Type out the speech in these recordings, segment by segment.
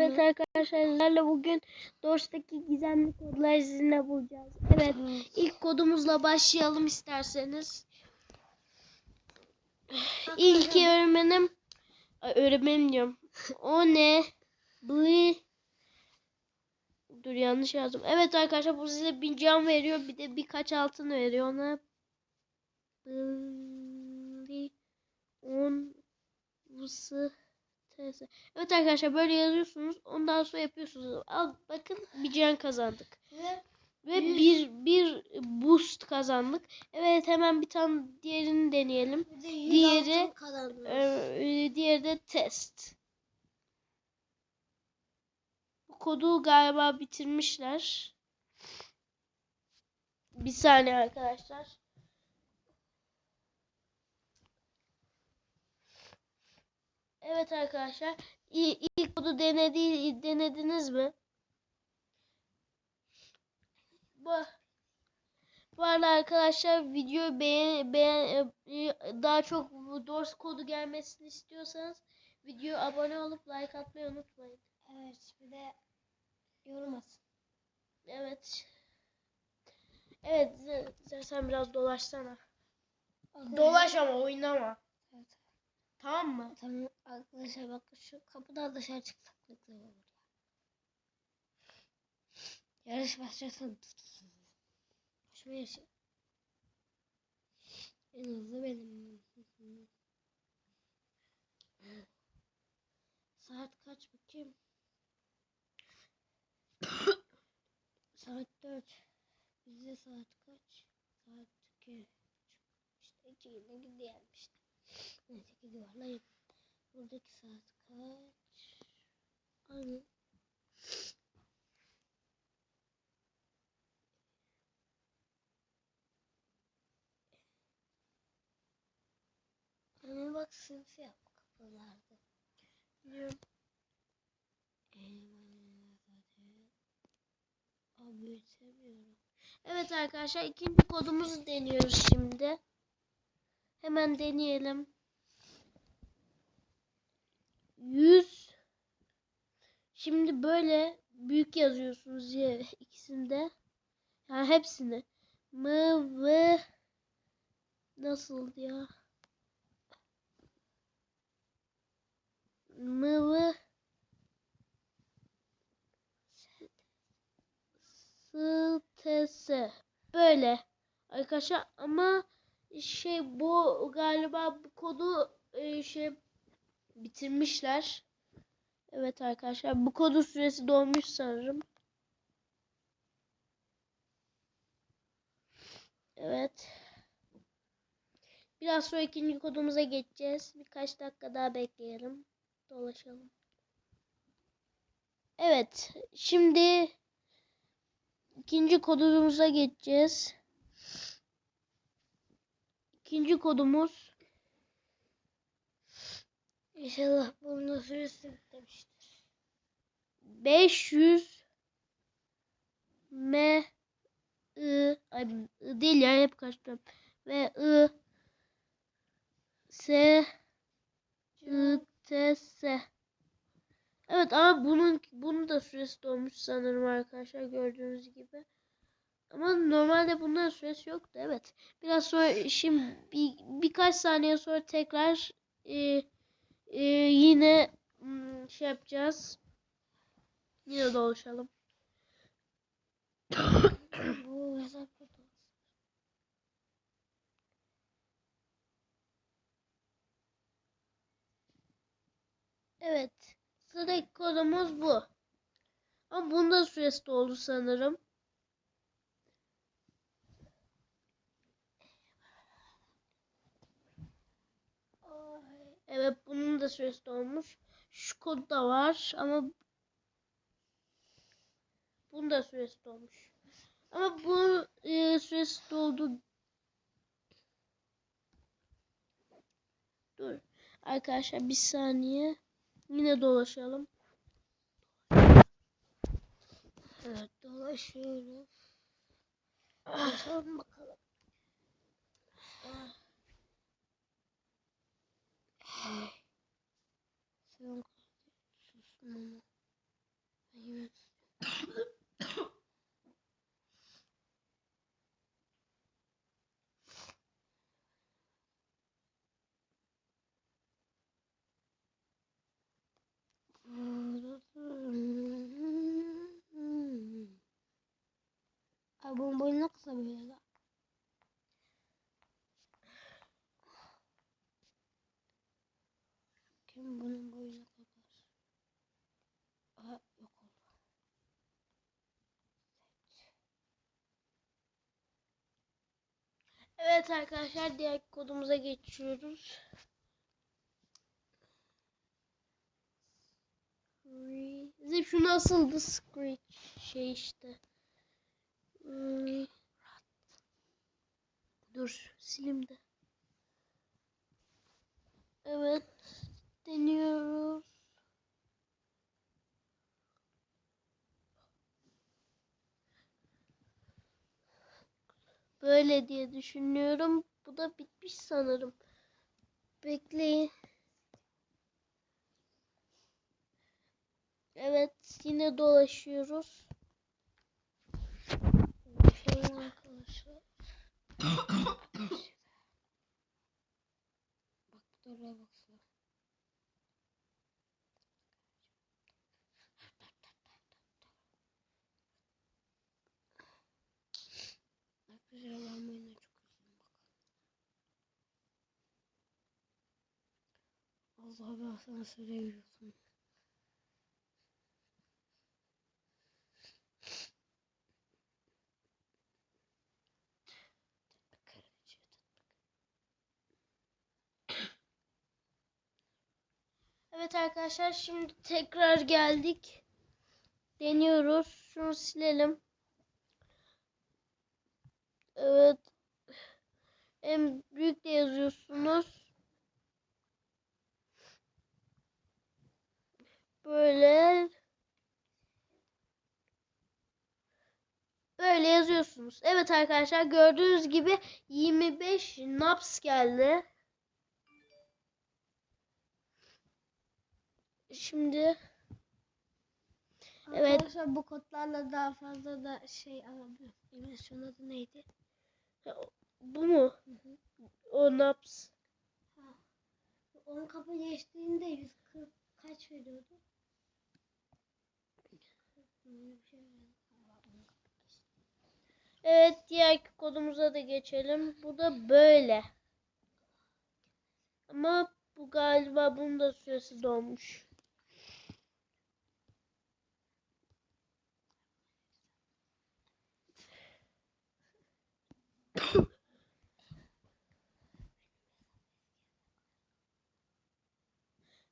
Evet arkadaşlar sizlerle bugün Dors'taki gizemli kodları sizinle bulacağız. Evet ilk kodumuzla başlayalım isterseniz. İlk öğretmenim öğretmenim diyorum. O ne? Bli Dur yanlış yazdım. Evet arkadaşlar bu size bir can veriyor. Bir de birkaç altın veriyor ona. Bli on Vısı TS. Evet arkadaşlar böyle yazıyorsunuz. Ondan sonra yapıyorsunuz. Al bakın bir can kazandık. Ve Ve bir bir boost kazandık. Evet hemen bir tane diğerini deneyelim. Diğeri-. Ee, diğeri de test. Bu kodu galiba bitirmişler. Bir saniye arkadaşlar. Evet arkadaşlar. İlk kodu denedi, denediniz mi? Bu, bu arada arkadaşlar videoyu beğen, beğen, e, daha çok bu Doors kodu gelmesini istiyorsanız videoya abone olup like atmayı unutmayın. Evet bir de yorum atın. Evet. Evet sen biraz dolaşsana. Dolaş ama oynama. Evet. Tamam mı? Tamam arkadaşlar bak şu kapıdan dışarı çıksak ne olur ya. Yarış başlasın. Şu yarışı. En hızlı benim. Saat kaç bakayım? saat 4. Bizde saat kaç? Saat 2. İşte 2 yine gidiyor işte. Neyse ki yuvarlayayım. Buradaki saat kaç? Aynı. Anne bak simsiyah bu kapılarda. Biliyorum. Büyütemiyorum. Evet arkadaşlar ikinci kodumuzu deniyoruz şimdi. Hemen deneyelim. 100 Şimdi böyle büyük yazıyorsunuz ya ikisinde. Yani hepsini. M ve nasıl ya? M ve S böyle arkadaşlar ama şey bu galiba bu kodu e, şey bitirmişler. Evet arkadaşlar bu kodun süresi dolmuş sanırım. Evet. Biraz sonra ikinci kodumuza geçeceğiz. Birkaç dakika daha bekleyelim. Dolaşalım. Evet. Şimdi ikinci kodumuza geçeceğiz. İkinci kodumuz İnşallah bunun süresi bitmiştir. 500 M I ay I değil ya hep kaçtım. Ve I S I T S Evet ama bunun bunun da süresi dolmuş sanırım arkadaşlar gördüğünüz gibi. Ama normalde bunların süresi yoktu evet. Biraz sonra şimdi bir, birkaç saniye sonra tekrar e, e, yine hmm, şey yapacağız. Yine dolaşalım. Evet. Sıradaki kodumuz bu. Ama bunda süresi doldu sanırım. Evet bunun da süresi dolmuş. Şu kod da var ama bunun da süresi dolmuş. Ama bu e, süresi doldu. Dur. Arkadaşlar bir saniye. Yine dolaşalım. Evet dolaşıyoruz. Dolaşalım bakalım. Ay. Sen susun ama. Ben yine Abi bunun boyu ne kısa böyle lan. Evet arkadaşlar diğer kodumuza geçiyoruz. Zip şu nasıldı Screech şey işte. Hmm. Dur silim de. Evet deniyoruz. Böyle diye düşünüyorum. Bu da bitmiş sanırım. Bekleyin. Evet yine dolaşıyoruz. Şöyle arkadaşlar. Bak bu da Roblox'la. Arkadaşlar ben bu oyunu çok üzüldüm bak. Allah ben sana söylemiyorsun. Evet arkadaşlar şimdi tekrar geldik. Deniyoruz. Şunu silelim. Evet. En büyük de yazıyorsunuz. Böyle Böyle yazıyorsunuz. Evet arkadaşlar gördüğünüz gibi 25 naps geldi. Şimdi Evet. Arkadaşlar bu kodlarla daha fazla da şey alabiliyorum. Animasyon adı neydi? bu mu? O naps. Ha. 10 kapı geçtiğinde 140 kaç veriyordu? Böyle bir şey veriyordu. Ha, on kapı geçti. Evet diğer kodumuza da geçelim. Bu da böyle. Ama bu galiba bunun da süresi dolmuş.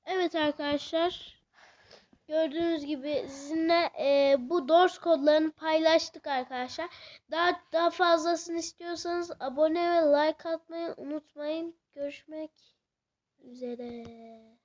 Evet arkadaşlar. Gördüğünüz gibi sizinle e, bu Doors kodlarını paylaştık arkadaşlar. Daha daha fazlasını istiyorsanız abone ve like atmayı unutmayın. Görüşmek üzere.